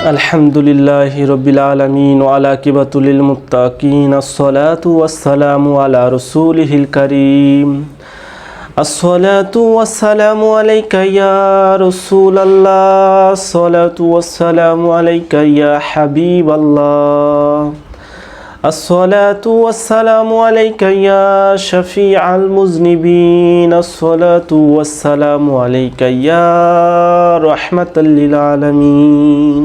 الحمد لله رب العالمين وعلى كبة للمتقين الصلاة والسلام على رسوله الكريم الصلاة والسلام عليك يا رسول الله الصلاة والسلام عليك يا حبيب الله الصلاة والسلام عليك يا شفيع المذنبين الصلاة والسلام عليك يا رحمة للعالمين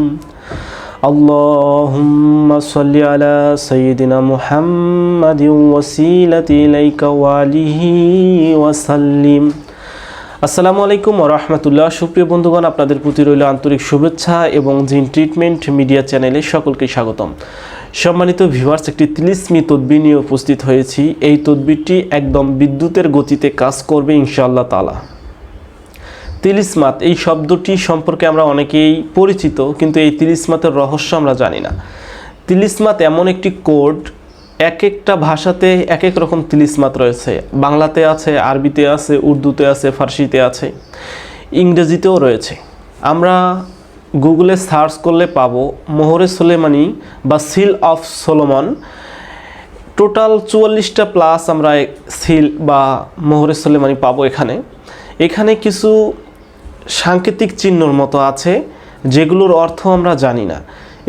اللهم صل على سيدنا محمد وسيلة إليك وآله وسلم আসসালামু আলাইকুম রহমতুল্লাহ সুপ্রিয় বন্ধুগণ আপনাদের প্রতি রইল আন্তরিক শুভেচ্ছা এবং জিন ট্রিটমেন্ট মিডিয়া চ্যানেলে সকলকে স্বাগতম সম্মানিত ভিভার্স একটি তিলিসমি তদবির নিয়ে উপস্থিত হয়েছি। এই তদবিরটি একদম বিদ্যুতের গতিতে কাজ করবে ইনশাআল্লাহ তালা তিলিসমাত এই শব্দটি সম্পর্কে আমরা অনেকেই পরিচিত, কিন্তু এই তিলিসমাতের রহস্য আমরা জানি না। তিলিসমাত এমন একটি কোড, এক একটা ভাষাতে এক এক রকম তিলিসমাত রয়েছে। বাংলাতে আছে, আরবিতে আছে, উর্দুতে আছে, ফার্সিতে আছে, ইংরেজিতেও রয়েছে। আমরা গুগলে সার্চ করলে পাবো মোহরে সোলেমানি বা সিল অফ সোলোমন। টোটাল চুয়াল্লিশটা প্লাস আমরা সিল বা মোহরে সোলেমানি পাবো এখানে। এখানে কিছু সাংকেতিক চিহ্নর মতো আছে, যেগুলোর অর্থ আমরা জানি না।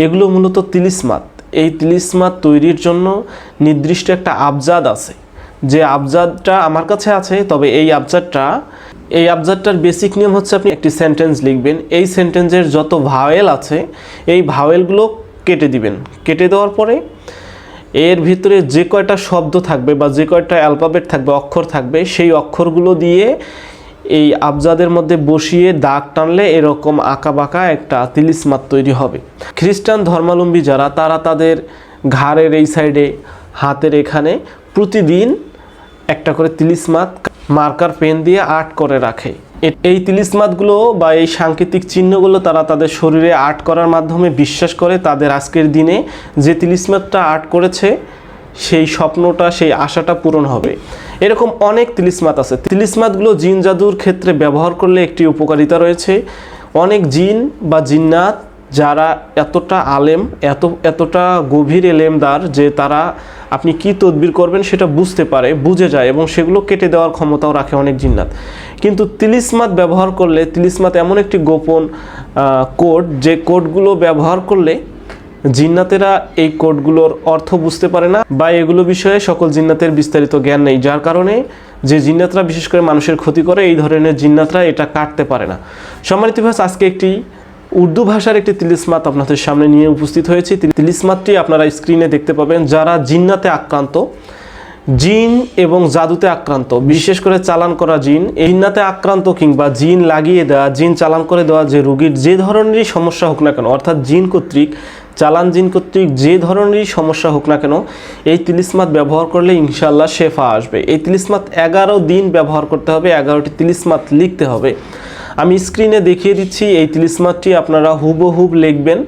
এগুলো মূলত তিলিসমাত। এই তিলিসমাত তৈরির জন্য নির্দিষ্ট একটা আবজাদ আছে। যে আবজাদটা আমার কাছে আছে, তবে এই আবজাদটা এই আবজাদটার বেসিক নিয়ম হচ্ছে আপনি একটি সেন্টেন্স লিখবেন। এই সেন্টেন্সের যত ভাওয়েল আছে, এই ভাওয়েলগুলো কেটে দিবেন। কেটে দেওয়ার পরে এর ভিতরে যে কয়টা শব্দ থাকবে বা যে কয়টা অ্যালফাবেট থাকবে, অক্ষর থাকবে, সেই অক্ষরগুলো দিয়ে এই আবজাদের মধ্যে বসিয়ে দাগ টানলে এরকম আঁকা বাঁকা একটা তিলিসমাত তৈরি হবে। খ্রিস্টান ধর্মাবলম্বী যারা, তারা তাদের ঘাড়ের এই সাইডে হাতের এখানে প্রতিদিন একটা করে তিলিসমাত মার্কার পেন দিয়ে আর্ট করে রাখে। এই তিলিসমাতগুলো বা এই সাংকেতিক চিহ্নগুলো তারা তাদের শরীরে আর্ট করার মাধ্যমে বিশ্বাস করে তাদের আজকের দিনে যে তিলিসমাতটা আর্ট করেছে, সেই স্বপ্নটা, সেই আশাটা পূরণ হবে। এরকম অনেক তিলিসমাত আছে। তিলিসমাতগুলো জিন জাদুর ক্ষেত্রে ব্যবহার করলে একটি উপকারিতা রয়েছে। অনেক জিন বা জিন্নাত যারা এতটা আলেম, এত, এতটা গভীর এলেমদার যে তারা আপনি কি তদবির করবেন সেটা বুঝতে পারে, বুঝে যায় এবং সেগুলো কেটে দেওয়ার ক্ষমতাও রাখে অনেক জিন্নাত। কিন্তু তিলিসমাত ব্যবহার করলে, তিলিসমাত এমন একটি গোপন কোড, যে কোডগুলো ব্যবহার করলে জিন্নাতেরা এই কোডগুলোর অর্থ বুঝতে পারে না বা এগুলো বিষয়ে সকল জিন্নাতের বিস্তারিত জ্ঞান নেই, যার কারণে যে জিন্নাতরা বিশেষ করে মানুষের ক্ষতি করে, এই ধরনের জিন্নাতরা এটা কাটতে পারে না। সম্মানিত ভাষ আজকে একটি উর্দু ভাষার একটি তিলিসমাত আপনাদের সামনে নিয়ে উপস্থিত হয়েছে। তিলিসমাতটি আপনারা স্ক্রিনে দেখতে পাবেন। যারা জিন্নাতে আক্রান্ত, জিন এবং জাদুতে আক্রান্ত, বিশেষ করে চালান করা জিন জিন্নাতে আক্রান্ত কিংবা জিন লাগিয়ে দেওয়া জিন চালান করে দেওয়া যে রুগীর যে ধরনেরই সমস্যা হোক না কেন, অর্থাৎ জিন কর্তৃক, চালান জিন কর্তৃক যে ধরনেরই সমস্যা হোক না কেন, এই তিলিসমাত ব্যবহার করলে ইনশাল্লাহ শেফা আসবে। এই তিলিসমাত এগারো দিন ব্যবহার করতে হবে, এগারোটি তিলিসমাত লিখতে হবে। আমি স্ক্রিনে দেখিয়ে দিচ্ছি, এই তিলিসমাতটি আপনারা হুবহুব লিখবেন।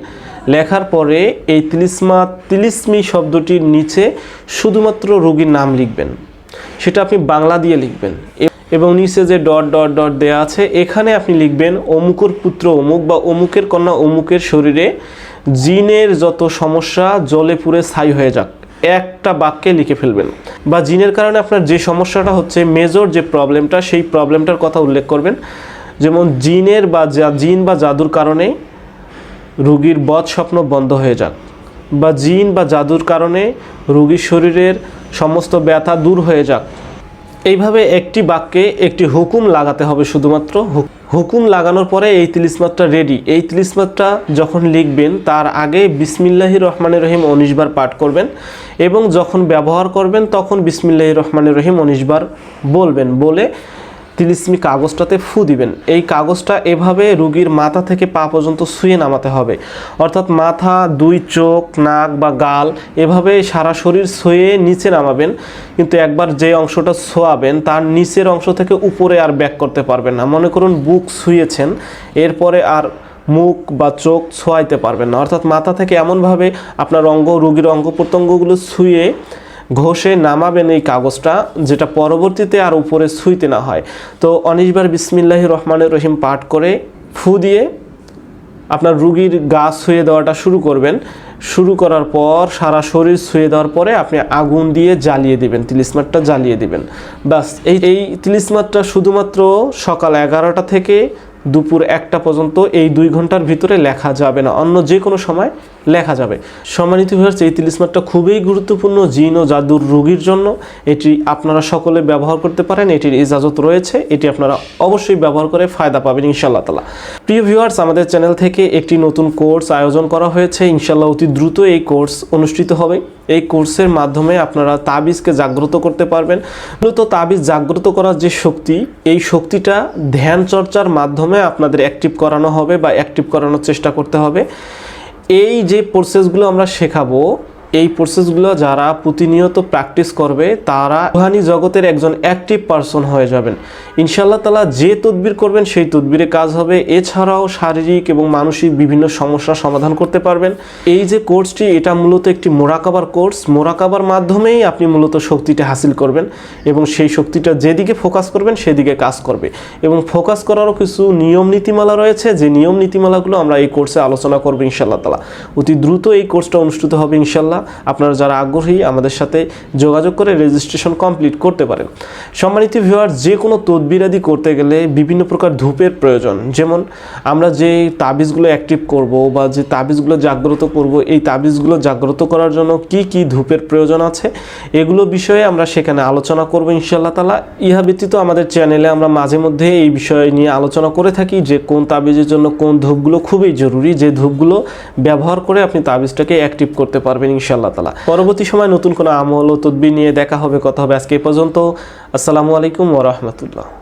লেখার পরে এই তিলিসমাত তিলিসমি শব্দটির নিচে শুধুমাত্র রোগীর নাম লিখবেন। সেটা আপনি বাংলা দিয়ে লিখবেন। এবং নিচে যে ডট ডট ডট দেয়া আছে, এখানে আপনি লিখবেন, অমুকর পুত্র অমুক বা অমুকের কন্যা অমুকের শরীরে জিনের যত সমস্যা, জলে পুড়ে ছাই হয়ে যাক। একটা বাক্যে লিখে ফেলবেন। বা জিনের কারণে আপনার যে সমস্যাটা হচ্ছে মেজর যে প্রবলেমটা সেই প্রবলেমটার কথা উল্লেখ করবেন। যেমন জিনের বা জিন বা জাদুর কারণে রুগীর বদ স্বপ্ন বন্ধ হয়ে যাক, বা জিন বা জাদুর কারণে রুগীর শরীরের সমস্ত ব্যথা দূর হয়ে যাক। এইভাবে একটি বাক্যে একটি হুকুম লাগাতে হবে শুধুমাত্র। হুকুম লাগানোর পরে এই তিলিসমাতটা রেডি এই তিলিসমাতটা যখন লিখবেন, তার আগে বিসমিল্লাহি রহমানের রহিম উনিশবার পাঠ করবেন এবং যখন ব্যবহার করবেন, তখন বিসমিল্লাহি রহমানের রহিম উনিশবার বলবেন। বলে তিলিসমি কাগজটাতে ফু দিবেন। এই কাগজটা এভাবে রুগীর মাথা থেকে পা পর্যন্ত শুয়ে নামাতে হবে। অর্থাৎ মাথা, দুই চোখ, নাক বা গাল এভাবে সারা শরীর শুয়ে নিচে নামাবেন। কিন্তু একবার যে অংশটা শোয়াবেন, তার নিচের অংশ থেকে উপরে আর ব্যাক করতে পারবেন না। মনে করুন বুক শুয়েছেন, এরপরে আর মুখ বা চোখ ছোঁয়াইতে পারবেন না। অর্থাৎ মাথা থেকে এমনভাবে আপনার অঙ্গ, রুগীর অঙ্গ প্রত্যঙ্গগুলো ছুঁয়ে ঘষে নামাবেন এই কাগজটা, যেটা পরবর্তীতে আর উপরে ছুঁইতে না হয়। তো অনিশবার বিসমিল্লাহ রহমানের রহিম পাঠ করে ফু দিয়ে আপনার রুগীর গা ছুঁয়ে দেওয়াটা শুরু করবেন। শুরু করার পর সারা শরীর ছুঁয়ে দেওয়ার পরে আপনি আগুন দিয়ে জ্বালিয়ে দিবেন তিলিসমারটা জ্বালিয়ে দিবেন। ব্যাস, এই এই তিলিসমারটা শুধুমাত্র সকাল এগারোটা থেকে দুপুর একটা পর্যন্ত এই দুই ঘণ্টার ভিতরে লেখা যাবে না। অন্য যে কোনো সময় লেখা যাবে। সম্মানিত হয়েছে এই তিলিসমারটা খুবই গুরুত্বপূর্ণ জিন ও জাদুর রোগীর জন্য। এটি আপনারা সকলে ব্যবহার করতে পারেন, এটির ইজাজত রয়েছে, এটি আপনারা অবশ্যই ব্যবহার করে ফায়দা পাবেন ইনশাল্লাহ তালা প্রিয় ভিউয়ার্স আমাদের চ্যানেল থেকে একটি নতুন কোর্স আয়োজন করা হয়েছে ইনশাল্লাহ অতি দ্রুত এই কোর্স অনুষ্ঠিত হবে। এই কোর্সের মাধ্যমে আপনারা তাবিজকে জাগ্রত করতে পারবেন। মূলত তাবিজ জাগ্রত করার যে শক্তি, এই শক্তিটা ধ্যান চর্চার মাধ্যমে আপনাদের অ্যাক্টিভ করানো হবে বা অ্যাক্টিভ করানোর চেষ্টা করতে হবে। এই যে প্রসেসগুলো আমরা শেখাবো এই প্রসেসগুলো যারা প্রতিনিয়ত প্র্যাকটিস করবে, তারা রুহানি জগতের একজন অ্যাক্টিভ পারসন হয়ে যাবেন। ইনশাল্লাহ তালা যে তদবির করবেন, সেই তদবিরে কাজ হবে। এছাড়াও শারীরিক এবং মানসিক বিভিন্ন সমস্যার সমাধান করতে পারবেন। এই যে কোর্সটি এটা মূলত একটি মোরাকাবার কোর্স মোরাকাবার মাধ্যমেই আপনি মূলত শক্তিটা হাসিল করবেন এবং সেই শক্তিটা যেদিকে ফোকাস করবেন, সেদিকে কাজ করবে। এবং ফোকাস করারও কিছু নিয়ম নীতিমালা রয়েছে। যে নিয়ম নীতিমালাগুলো আমরা এই কোর্সে আলোচনা করব ইনশাল্লাহ তালা অতি দ্রুত এই কোর্সটা অনুষ্ঠিত হবে ইনশাল্লাহ আপনারা যারা আগ্রহী আমাদের সাথে যোগাযোগ করে রেজিস্ট্রেশন কমপ্লিট করতে পারেন। সম্মানিত ভিউয়ার যে কোনো তদবিরাদি করতে গেলে বিভিন্ন প্রকার ধূপের প্রয়োজন। যেমন আমরা যে তাবিজগুলো অ্যাক্টিভ করব বা যে তাবিজগুলো জাগ্রত করব, এই তাবিজগুলো জাগ্রত করার জন্য কি কি ধূপের প্রয়োজন আছে, এগুলো বিষয়ে আমরা সেখানে আলোচনা করব ইনশাআল্লাহ তালা ইহা ব্যতীত আমাদের চ্যানেলে আমরা মাঝে মধ্যে এই বিষয় নিয়ে আলোচনা করে থাকি যে কোন তাবিজের জন্য কোন ধূপগুলো খুবই জরুরি, যে ধূপগুলো ব্যবহার করে আপনি তাবিজটাকে অ্যাক্টিভ করতে পারবেন ইনশাআল্লাহ তালা পরবর্তী সময় নতুন কোনো আমল ও তদ্বির নিয়ে দেখা হবে, কথা হবে আজকে পর্যন্ত। আসসালামু আলাইকুম ওরহমতুল্লাহ